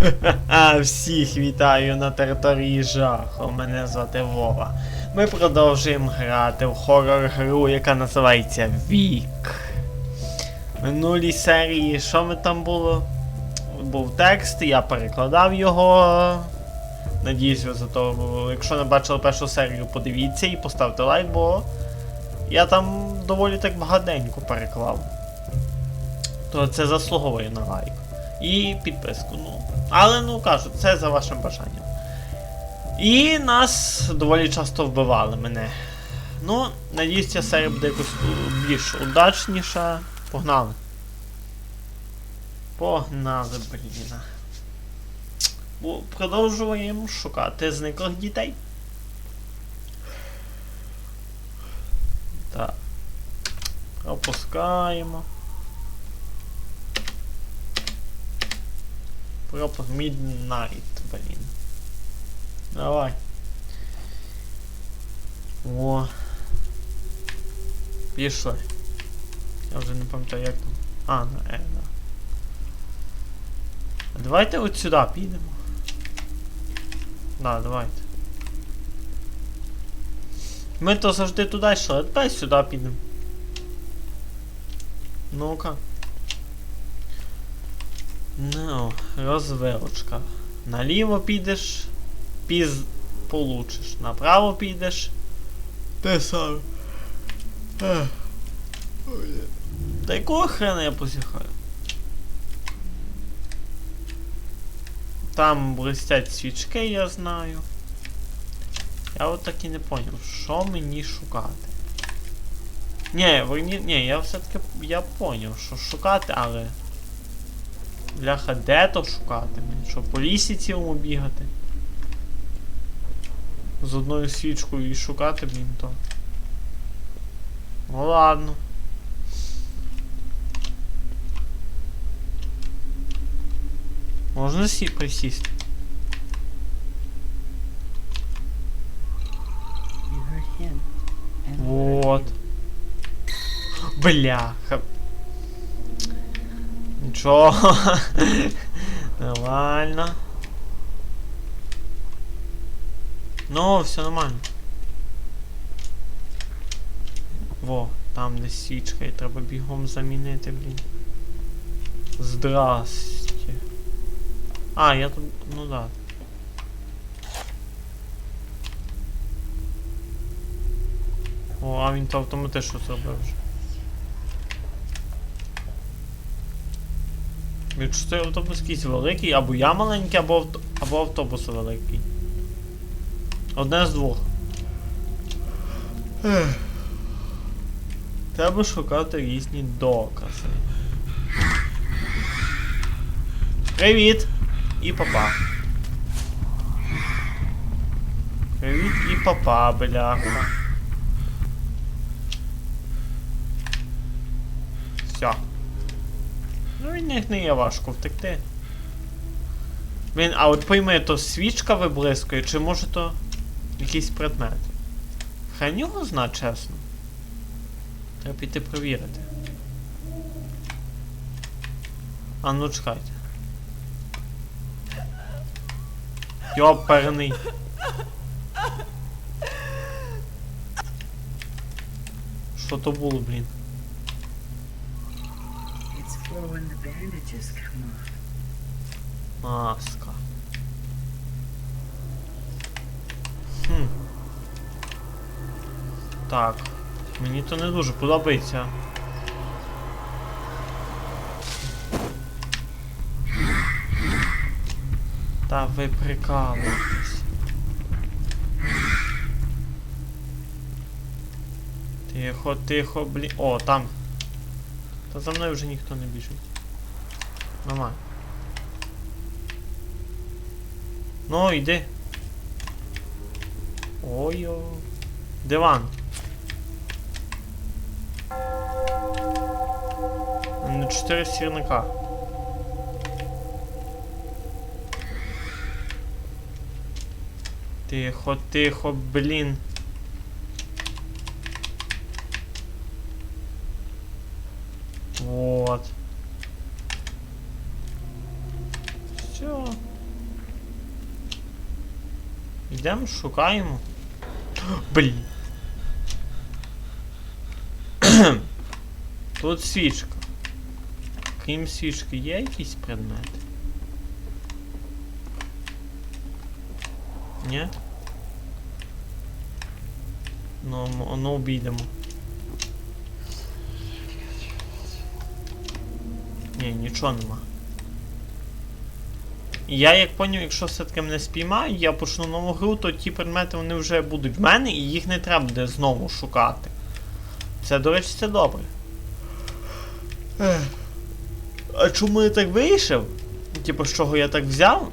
Всіх вітаю на території жаху. Мене звати Вова. Ми продовжуємо грати в хорор-гру, яка називається Вік. Минулій серії, що ми там було? Був текст, я перекладав його. Надіюсь, ви за. Якщо не бачили першу серію, подивіться і поставте лайк, бо я там доволі так багатенько переклав. То це заслуговує на лайк. І підписку, ну. Але ну кажу, це за вашим бажанням. І нас доволі часто вбивали мене. Ну, надіюсь, ця серія буде якось більш удачніша. Погнали. Погнали, блін. Продовжуємо шукати зниклих дітей. Так. Пропускаємо. Пропуск Midnight, блін. Давай. О. Пішли. Я вже не пам'ятаю, як там. А, на Е, да. Давайте от сюди підемо. Да, давайте. Ми то завжди туди йшли, а давай сюди підемо. Ну-ка. Ну, розвилочка. Наліво підеш, піз получиш. Направо підеш. Те саме. Та якого хрена я посіхаю? Там блистять свічки, я знаю. Я от так і не поняв, що мені шукати. Ні, верні, ні, я все-таки я поняв, що шукати, але. Бляха, де то шукати? мені? Що по лісі цілому бігати? З одною свічкою і шукати, блін, то. Ну ладно. Можна сі присісти? Вот. Бляха. Нічого. Нормально. Ну, все нормально. Во, там десь свічка і треба бігом замінити, блін. Здрасте. А, я тут. Ну да. О, а він то автоматично зробив вже. Якщо цей автобус якийсь великий, або я маленький, або, авто... або автобус великий. Одне з двох. Ех. Треба шукати різні докази. Привіт! І папа. Привіт і папа, бляха. Все. Ну них не є важко втекти. Блін, а от пойми, то свічка виблискує, чи може то якийсь предмет? Хай нього зна, чесно. Треба піти провірити. А ну чекайте. Йоперний. Що то було, блін? For when the bandages come off. Маска. Хм. Так. Мені то не дуже подобається. Та ви прикалуєтесь. Тихо, тихо, блін. О, там. Та за мною вже ніхто не біжить. Нормально. Ну, йди. Ой-о. Диван. На 4 сірника. Тихо, тихо, блін. Вот. Все. Йдемо, шукаємо. Блин. Тут свічка. Крім свічки є якийсь предмет? Ні? Ну, ну обійдемо. Ні, нічого нема. Я як поняв, якщо все-таки мене спіймають, я почну нову гру, то ті предмети вони вже будуть в мене і їх не треба буде знову шукати. Це, до речі, це добре. А чому я так вийшов? Типу, з чого я так взяв?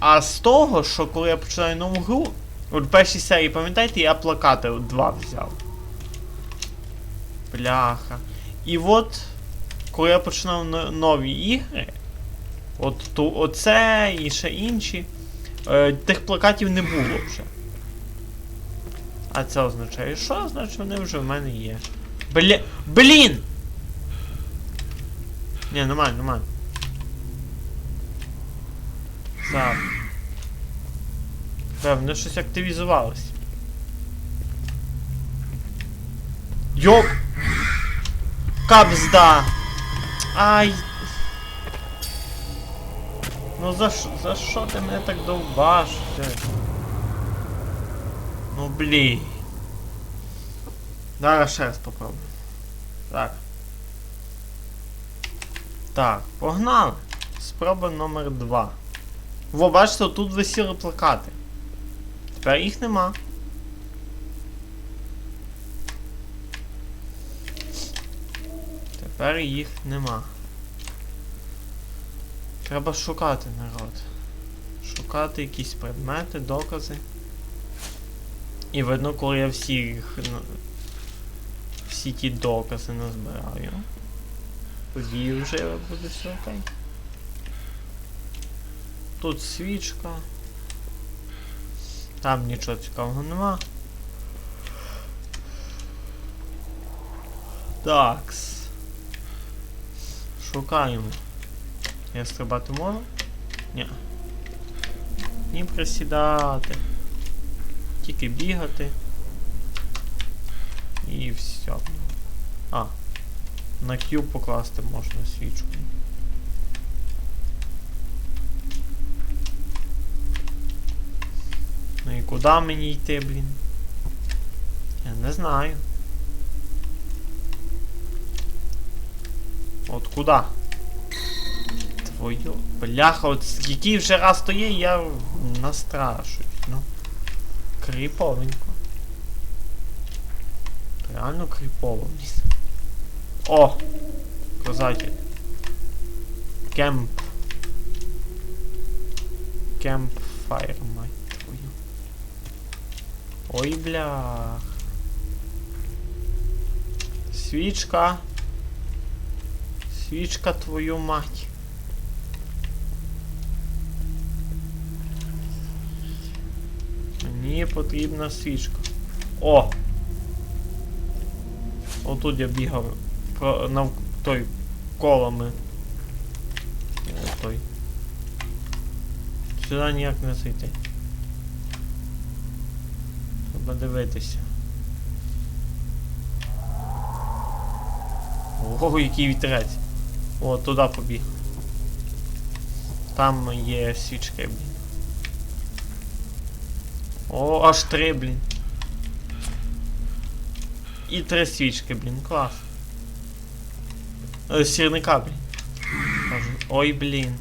А з того, що коли я починаю нову гру, от в першій серії, пам'ятаєте, я плакати два взяв. Бляха. І от, коли я починав нові ігри, от ту, оце і ще інші, е, тих плакатів не було вже. А це означає що? Значить вони вже в мене є. Бля. Блін! Ні, нормально, нормально. Так. Певно, щось активізувалось. Йоп! Капзда! Ай! Ну за що, за що ти мене так довбаш? Ну блін. Зараз ще раз попробую. Так. Так, погнали. Спроба номер 2. Во, бачите, тут висіли плакати. Тепер їх нема. Тепер їх нема. Треба шукати народ. Шукати якісь предмети, докази. І видно, коли я всіх. ну, Всі ті докази назбираю. Тоді вже буде все окей. Тут свічка. Там нічого цікавого нема. Такс. Шукаємо. Я стрибати можу? Ні. Ні присідати. Тільки бігати. І все. А. На Q покласти можна свічку. Ну і куди мені йти, блін? Я не знаю. От куди? Твою. Бляха, от скільки вже раз то є, я настрашуюсь, ну. Кріповенько. Реально кріпово, блін. О! Козатель. Кемп. Кемп Кемпфайр, мать твою. Ой, блях. Свічка. Свічка твою мать. Мені потрібна свічка. О! Отут я бігав про, нав, той колами. Е, Той. Сюди ніяк не зайти. Треба дивитися. Ого, який вітерець. О, туди побіг. Там є свічки, блін. О, аж три, блін. І три свічки, блін, клас. Е, Сірника, блін. Ой, блін.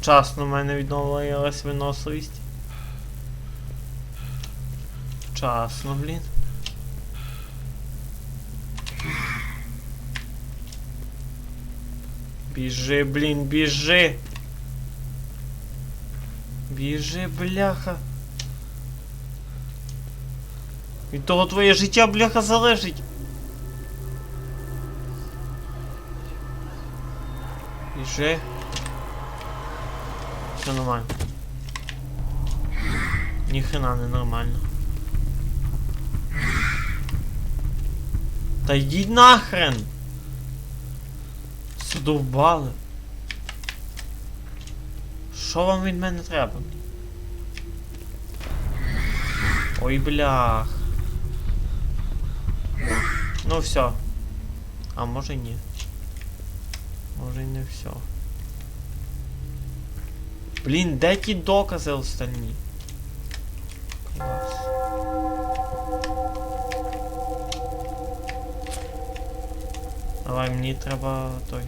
Вчасно в мене відновилась виносливість. Вчасно, блін. Біжи, блін, біжи. Біжи, бляха. Від того твоє життя, бляха, залежить. Біжи. Все нормально. Ніхрена не нормально. Та йдіть нахрен! Задовбали. Що вам від мене треба? Ой, блях. Ну все. А може ні. Може і не все. Блін, де ті докази остальні? Клас. Давай, мені треба той.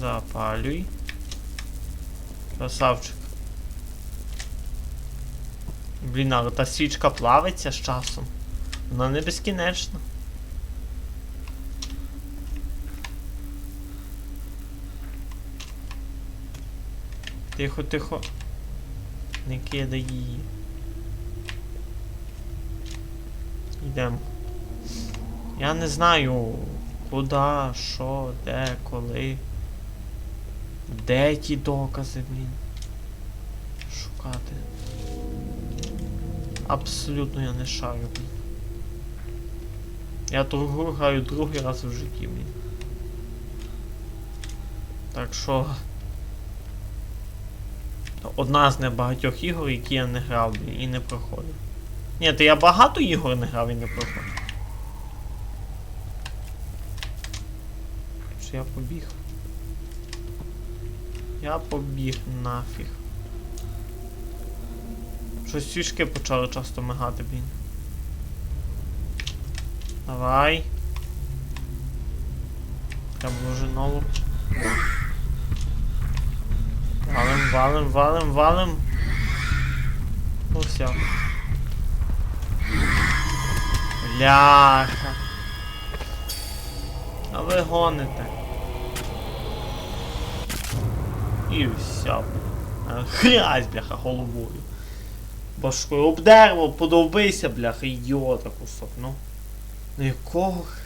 Запалюй. Красавчик. Блін, але та свічка плавиться з часом. Вона не безкінечна. Тихо, тихо. Не кидай її. Йдемо. Я не знаю, куди, що, де, коли. Де ті докази, блін? Шукати. Абсолютно я не шарю, блін. Я ту граю другий раз в житті, блін. Так що. Одна з небагатьох ігор, які я не грав, блін, і не проходив. Ні, то я багато ігор не грав і не проходив. Чи я побіг? Я побіг нафіг. Щось свічки почали часто мигати, блін. Давай. Треба вже нову. Валим, валим, валим, валим. Все. Бляха. А ви гоните. І все. Хрязь, бляха, головою. Башкою об дерево, подовбися, бляха, ідіота кусок, ну. Ну якого хрена?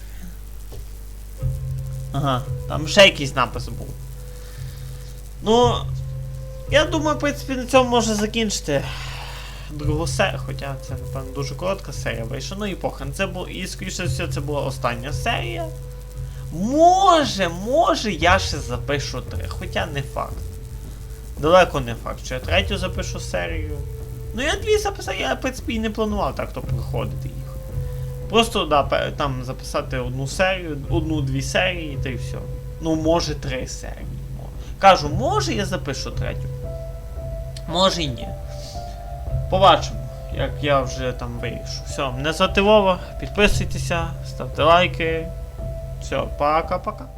Ага, там ще якийсь напис був. Ну. Я думаю, в принципі, на цьому можна закінчити другу серію, хоча це, напевно, дуже коротка серія вийшла. Ну і похрен. Це було, і скоріше все, це була остання серія. Може, може, я ще запишу три, хоча не факт. Далеко не факт, що я третю запишу серію. Ну я дві записав, я в принципі і не планував так то проходити їх. Просто да, там записати одну серію, одну-дві серії, та й все. Ну, може, три серії. Кажу, може я запишу третю. Може і ні. Побачимо, як я вже там вирішу. Все, мене звати Вова, підписуйтеся, ставте лайки. Все, пока-пока.